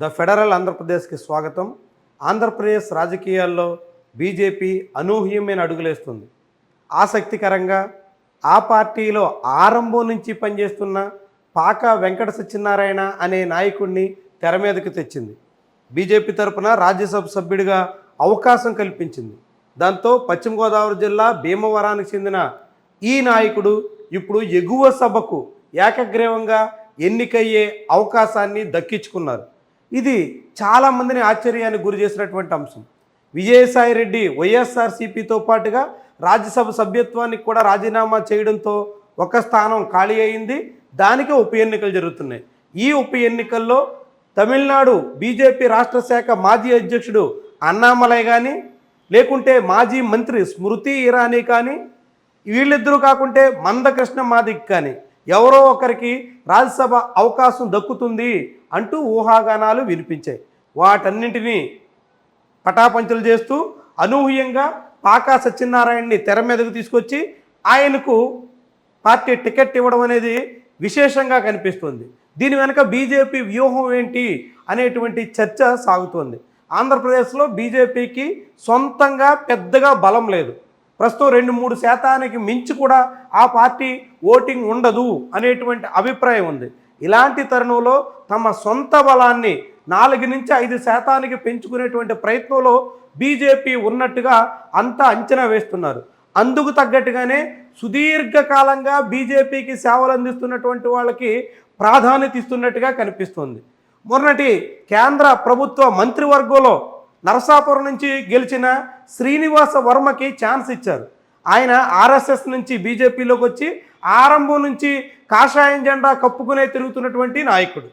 The federal ఆంధ్రప్రదేశ్కి స్వాగతం. ఆంధ్రప్రదేశ్ రాజకీయాల్లో బీజేపీ అనూహ్యమైన అడుగులేస్తుంది. ఆసక్తికరంగా ఆ పార్టీలో ఆరంభం నుంచి పనిచేస్తున్న పాక వెంకట సత్యనారాయణ అనే నాయకుడిని తెర మీదకి తెచ్చింది. బీజేపీ తరపున రాజ్యసభ సభ్యుడిగా అవకాశం కల్పించింది. దాంతో పశ్చిమ గోదావరి జిల్లా భీమవరానికి చెందిన ఈ నాయకుడు ఇప్పుడు ఎగువ సభకు ఏకగ్రీవంగా ఎన్నికయ్యే అవకాశాన్ని దక్కించుకున్నారు. ఇది చాలామందిని ఆశ్చర్యానికి గురి చేసినటువంటి అంశం. విజయసాయి రెడ్డి వైఎస్ఆర్సీపీతో పాటుగా రాజ్యసభ సభ్యత్వానికి కూడా రాజీనామా చేయడంతో ఒక స్థానం ఖాళీ అయింది. దానికి ఉప ఎన్నికలు జరుగుతున్నాయి. ఈ ఉప ఎన్నికల్లో తమిళనాడు బీజేపీ రాష్ట్ర శాఖ మాజీ అధ్యక్షుడు అన్నామలై కానీ లేకుంటే మాజీ మంత్రి స్మృతి ఇరానీ కానీ వీళ్ళిద్దరూ కాకుంటే మందకృష్ణ మాదిక్ కానీ ఎవరో ఒకరికి రాజ్యసభ అవకాశం దక్కుతుంది అంటూ ఊహాగానాలు వినిపించాయి. వాటన్నింటినీ పటాపంచలు చేస్తూ అనూహ్యంగా పాకా సత్యనారాయణని తెర మీదకు తీసుకొచ్చి ఆయనకు పార్టీ టికెట్ ఇవ్వడం అనేది విశేషంగా కనిపిస్తుంది. దీని వెనుక బీజేపీ వ్యూహం ఏంటి అనేటువంటి చర్చ సాగుతోంది. ఆంధ్రప్రదేశ్లో బీజేపీకి సొంతంగా పెద్దగా బలం లేదు. ప్రస్తుతం రెండు మూడు శాతానికి మించి కూడా ఆ పార్టీ ఓటింగ్ ఉండదు అనేటువంటి అభిప్రాయం ఉంది. ఇలాంటి తరుణంలో తమ సొంత బలాన్ని నాలుగు నుంచి ఐదు శాతానికి పెంచుకునేటువంటి ప్రయత్నంలో బీజేపీ ఉన్నట్టుగా అంతా అంచనా వేస్తున్నారు. అందుకు తగ్గట్టుగానే సుదీర్ఘకాలంగా బీజేపీకి సేవలు అందిస్తున్నటువంటి వాళ్ళకి ప్రాధాన్యత ఇస్తున్నట్టుగా కనిపిస్తుంది. మొన్నటి కేంద్ర ప్రభుత్వ మంత్రివర్గంలో నరసాపురం నుంచి గెలిచిన శ్రీనివాస వర్మకి ఛాన్స్ ఇచ్చారు. ఆయన ఆర్ఎస్ఎస్ నుంచి బీజేపీలోకి వచ్చి ఆరంభం నుంచి కాషాయం జెండా కప్పుకునే తిరుగుతున్నటువంటి నాయకుడు.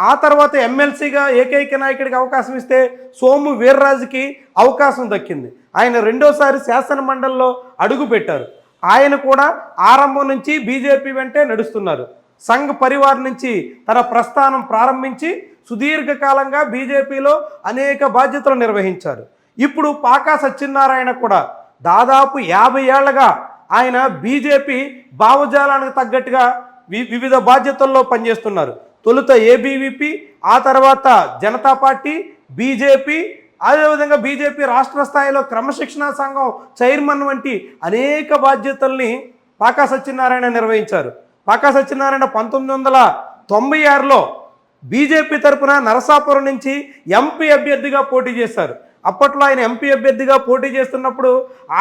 ఆ తర్వాత ఎమ్మెల్సీగా ఏకైక నాయకుడికి అవకాశం ఇస్తే సోము వీర్రాజుకి అవకాశం దక్కింది. ఆయన రెండోసారి శాసన మండలిలో అడుగు పెట్టారు ఆయన కూడా ఆరంభం నుంచి బీజేపీ వెంటే నడుస్తున్నారు. సంఘ్ పరివార్ నుంచి తన ప్రస్థానం ప్రారంభించి సుదీర్ఘకాలంగా బీజేపీలో అనేక బాధ్యతలు నిర్వహించారు. ఇప్పుడు పాకా సత్యనారాయణ కూడా దాదాపు యాభై ఏళ్ళగా ఆయన బీజేపీ భావజాలానికి తగ్గట్టుగా వి- వివిధ బాధ్యతల్లో పనిచేస్తున్నారు. తొలుత ఏబీవీపీ ఆ తర్వాత జనతా పార్టీ బీజేపీ అదేవిధంగా బీజేపీ రాష్ట్ర స్థాయిలో క్రమశిక్షణా సంఘం చైర్మన్ వంటి అనేక బాధ్యతల్ని పాకా సత్యనారాయణ నిర్వహించారు. పక్కా సత్యనారాయణ పంతొమ్మిది వందల తొంభై ఆరులో బీజేపీ తరపున నరసాపురం నుంచి ఎంపీ అభ్యర్థిగా పోటీ చేశారు. అప్పట్లో ఆయన ఎంపీ అభ్యర్థిగా పోటీ చేస్తున్నప్పుడు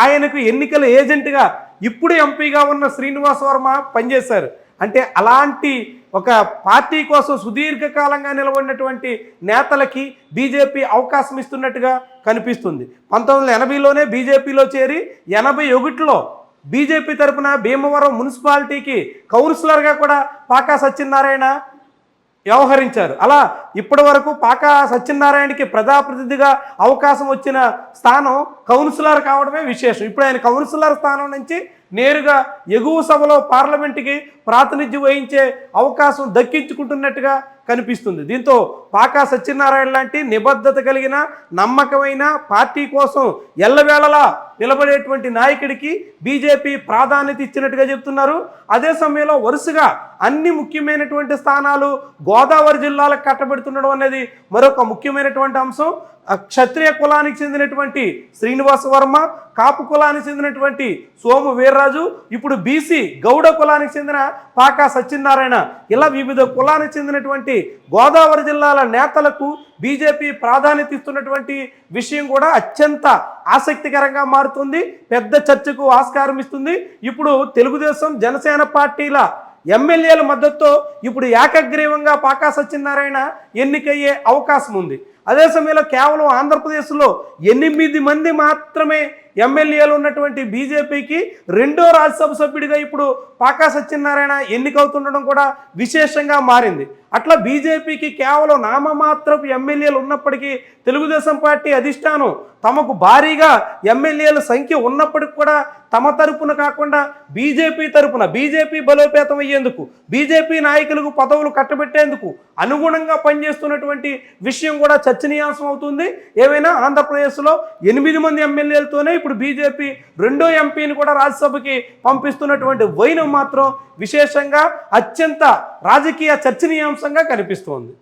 ఆయనకు ఎన్నికల ఏజెంట్గా ఇప్పుడు ఎంపీగా ఉన్న శ్రీనివాస్ వర్మ పనిచేశారు. అంటే అలాంటి ఒక పార్టీ కోసం సుదీర్ఘకాలంగా నిలబడినటువంటి నేతలకి బీజేపీ అవకాశం ఇస్తున్నట్టుగా కనిపిస్తుంది. పంతొమ్మిది వందల ఎనభైలోనే బీజేపీలో చేరి ఎనభై ఒకటిలో బీజేపీ తరపున భీమవరం మున్సిపాలిటీకి కౌన్సిలర్గా కూడా పాకా సత్యనారాయణ వ్యవహరించారు. అలా ఇప్పటి వరకు పాకా సత్యనారాయణకి ప్రజాప్రతినిధిగా అవకాశం వచ్చిన స్థానం కౌన్సిలర్ కావడమే విశేషం. ఇప్పుడు ఆయన కౌన్సిలర్ స్థానం నుంచి నేరుగా ఎగువ సభలో పార్లమెంటుకి ప్రాతినిధ్యం వహించే అవకాశం దక్కించుకుంటున్నట్టుగా కనిపిస్తుంది. దీంతో పాకా సత్యనారాయణ లాంటి నిబద్ధత కలిగిన నమ్మకమైన పార్టీ కోసం ఎల్లవేళలా నిలబడేటువంటి నాయకుడికి బీజేపీ ప్రాధాన్యత ఇచ్చినట్టుగా చెప్తున్నారు. అదే సమయంలో వరుసగా అన్ని ముఖ్యమైనటువంటి స్థానాలు గోదావరి జిల్లాలకు కట్టబెడుతుండడం అనేది మరొక ముఖ్యమైనటువంటి అంశం. క్షత్రియ కులానికి చెందినటువంటి శ్రీనివాస వర్మ కాపు కులానికి చెందినటువంటి సోము వీర్రాజు ఇప్పుడు బీసీ గౌడ కులానికి చెందిన పాకా సత్యనారాయణ ఇలా వివిధ కులానికి చెందినటువంటి గోదావరి జిల్లాల నేతలకు బీజేపీ ప్రాధాన్యత ఇస్తున్నటువంటి విషయం కూడా అత్యంత ఆసక్తికరంగా మారుతుంది. పెద్ద చర్చకు ఆస్కారం ఇస్తుంది. ఇప్పుడు తెలుగుదేశం జనసేన పార్టీల ఎమ్మెల్యేల మద్దతుతో ఇప్పుడు ఏకగ్రీవంగా పాకా సత్యనారాయణ ఎన్నికయ్యే అవకాశం ఉంది. అదే సమయంలో కేవలం ఆంధ్రప్రదేశ్లో ఎనిమిది మంది మాత్రమే ఎమ్మెల్యేలు ఉన్నటువంటి బీజేపీకి రెండో రాజ్యసభ సభ్యుడిగా ఇప్పుడు పాకా సత్యనారాయణ ఎన్నికవుతుండడం కూడా విశేషంగా మారింది. అట్లా బీజేపీకి కేవలం నామమాత్రపు ఎమ్మెల్యేలు ఉన్నప్పటికీ తెలుగుదేశం పార్టీ అధిష్టానం తమకు భారీగా ఎమ్మెల్యేల సంఖ్య ఉన్నప్పటికి కూడా తమ తరపున కాకుండా బీజేపీ తరపున బీజేపీ బలోపేతం అయ్యేందుకు బీజేపీ నాయకులకు పదవులు కట్టబెట్టేందుకు అనుగుణంగా పనిచేస్తున్నటువంటి విషయం కూడా చర్చనీయాంశం అవుతుంది. ఏమైనా ఆంధ్రప్రదేశ్లో ఎనిమిది మంది ఎమ్మెల్యేలతోనే ఇప్పుడు బీజేపీ రెండో ఎంపీని కూడా రాజ్యసభకి పంపిస్తున్నటువంటి వైనం మాత్రం విశేషంగా అత్యంత రాజకీయ చర్చనీయాంశంగా కనిపిస్తోంది.